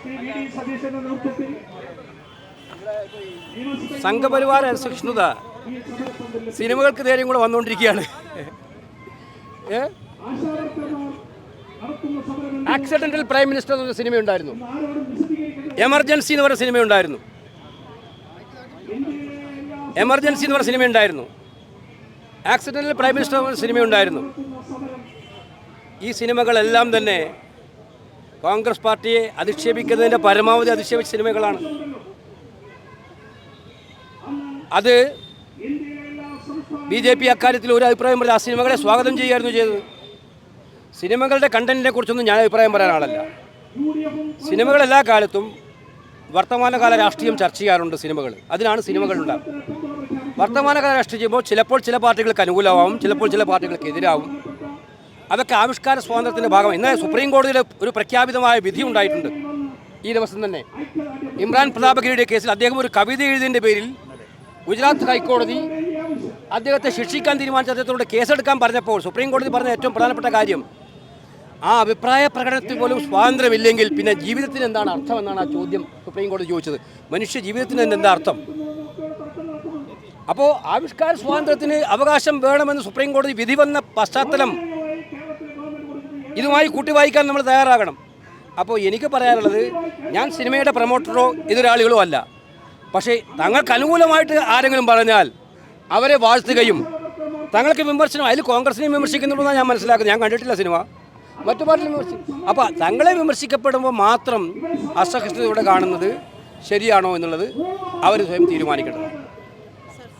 Shri V D. സതീശന്റെ നേതൃത്വത്തിൽ സംഘപരിവാര അസഹിഷ്ണുത സിനിമകൾക്ക് നേരെയും കൂടെ വന്നുകൊണ്ടിരിക്കുകയാണ്. ആക്സിഡന്റൽ പ്രൈം മിനിസ്റ്റർ എന്നൊരു സിനിമ ഉണ്ടായിരുന്നു എമർജൻസി എന്ന് പറഞ്ഞ സിനിമ ഉണ്ടായിരുന്നു എമർജൻസി എന്ന് പറഞ്ഞ സിനിമ ഉണ്ടായിരുന്നു ആക്സിഡന്റൽ പ്രൈം മിനിസ്റ്റർ എന്ന സിനിമ ഉണ്ടായിരുന്നു ഈ സിനിമകളെല്ലാം തന്നെ കോൺഗ്രസ് പാർട്ടിയെ അധിക്ഷേപിക്കുന്നതിന്റെ പരമാവധി അധിക്ഷേപിച്ച സിനിമകളാണ്. അത് ബി ജെ പി അക്കാര്യത്തിൽ ഒരു അഭിപ്രായം പറഞ്ഞ ആ സിനിമകളെ സ്വാഗതം ചെയ്യുകയായിരുന്നു ചെയ്തത്. സിനിമകളുടെ കണ്ടന്റിനെ കുറിച്ചൊന്നും ഞാൻ അഭിപ്രായം പറയാൻ ആളല്ല. സിനിമകൾ എല്ലാ കാലത്തും വർത്തമാനകാല രാഷ്ട്രീയം ചർച്ച ചെയ്യാറുണ്ട് സിനിമകൾ അതിനാണ് സിനിമകൾ ഉണ്ടാകുന്നത് വർത്തമാനകാല രാഷ്ട്രീയം ചെയ്യുമ്പോൾ ചിലപ്പോൾ ചില പാർട്ടികൾക്ക് അനുകൂലമാവും ചിലപ്പോൾ ചില പാർട്ടികൾക്ക് എതിരാവും. അതൊക്കെ ആവിഷ്കാര സ്വാതന്ത്ര്യത്തിന്റെ ഭാഗമാണ് ഇന്നലെ സുപ്രീം കോടതിയിൽ ഒരു പ്രഖ്യാപിതമായ വിധി ഉണ്ടായിട്ടുണ്ട്. ഈ ദിവസം തന്നെ ഇമ്രാൻ പ്രതാപഗിരിയുടെ കേസിൽ അദ്ദേഹം ഒരു കവിത എഴുതിയതിന്റെ പേരിൽ ഗുജറാത്ത് ഹൈക്കോടതി അദ്ദേഹത്തെ ശിക്ഷിക്കാൻ തീരുമാനിച്ച അദ്ദേഹത്തോട് കേസെടുക്കാൻ പറഞ്ഞപ്പോൾ സുപ്രീം കോടതി പറഞ്ഞ ഏറ്റവും പ്രധാനപ്പെട്ട കാര്യം ആ അഭിപ്രായ പ്രകടനത്തിൽ പോലും സ്വാതന്ത്ര്യമില്ലെങ്കിൽ പിന്നെ ജീവിതത്തിന് എന്താണ് അർത്ഥം എന്നാണ് ആ ചോദ്യം സുപ്രീം കോടതി ചോദിച്ചത്. മനുഷ്യ ജീവിതത്തിന് എന്താ അർത്ഥം? അപ്പോൾ ആവിഷ്കാര സ്വാതന്ത്ര്യത്തിന് അവകാശം വേണമെന്ന് സുപ്രീം കോടതി വിധി വന്ന പശ്ചാത്തലം ഇതുമായി കൂട്ടി വായിക്കാൻ നമ്മൾ തയ്യാറാകണം. അപ്പോൾ എനിക്ക് പറയാനുള്ളത് ഞാൻ സിനിമയുടെ പ്രൊമോട്ടറോ എതിരാളികളോ അല്ല. പക്ഷേ തങ്ങൾക്ക് അനുകൂലമായിട്ട് ആരെങ്കിലും പറഞ്ഞാൽ അവരെ വാഴ്ത്തുകയും തങ്ങൾക്ക് വിമർശനം അതിൽ കോൺഗ്രസിനെ വിമർശിക്കുന്നുണ്ടെന്നാണ് ഞാൻ മനസ്സിലാക്കുന്നത്. ഞാൻ കണ്ടിട്ടില്ല സിനിമ. മറ്റു പാർട്ടി വിമർശിക്കും അപ്പോൾ തങ്ങളെ വിമർശിക്കപ്പെടുമ്പോൾ മാത്രം അസഹിഷ്ണുതയോടെ കാണുന്നത് ശരിയാണോ എന്നുള്ളത് അവർ സ്വയം തീരുമാനിക്കേണ്ടത്